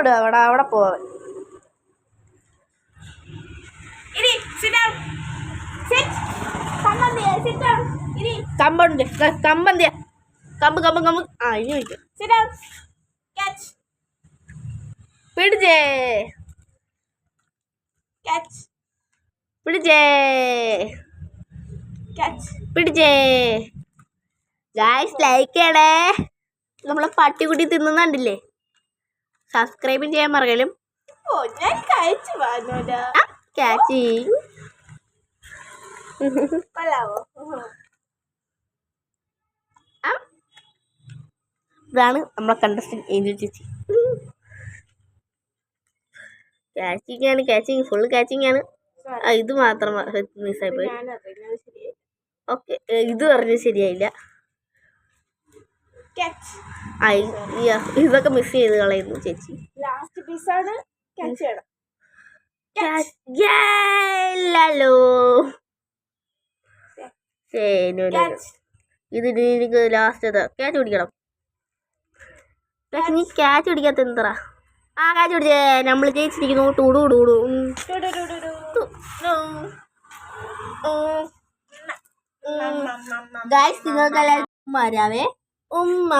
പറഞ്ഞുവിടുക അവിടെ അവിടെ പോവാൻ കമ്പുണ്ട് കമ്പന്തിയ കമ്പ് കമ്പ് കമ്പ് ആ ഇനി. പിടിച്ചേ. പിടിച്ചേ. പിടിച്ചേ. ഗായ്സ് ലൈക്ക് ചെയ്യണേ. നമ്മളെ പട്ടിക്കുട്ടി തിന്നുന്നുണ്ടില്ലേ? സബ്സ്ക്രൈബും ചെയ്യാൻ മറക്കലും. ഓ ഞാൻ കഴിച്ചു കൊള്ളാവോ? ഇതാണ് നമ്മളെ കണ്ടസ്റ്റന്റ് ഏഞ്ചൽ ചേച്ചി. കാച്ചിങ് ആണ് കാച്ചിങ് ഫുൾ കാച്ചിങ് ആണ് ഇത് മാത്രം മിസ്സായി പോയി. ഓക്കെ ഇത് പറഞ്ഞ് ശരിയായില്ല. ഇതൊക്കെ മിസ് ചെയ്ത് കളയുന്നു ചേച്ചി. ലാസ്റ്റ് പീസാണ് ക്യാച്ച് ചെയ്യണം. ല്ലോ. ക്യാച്ച് ഇത് ഇനി എനിക്ക് ലാസ്റ്റ് ക്യാച്ച് പിടിക്കണം. നീ ക്യാച്ച് പിടിക്കാത്ത എന്തറാ ആ ക്യാച്ച് പിടിച്ചേ. നമ്മൾ ജയിച്ചിരിക്കുന്നു. ടൂടു ടൂടു ഗായ്സ് നിങ്ങൾക്ക് എല്ലാവർക്കും വരാവേ ഉമ്മ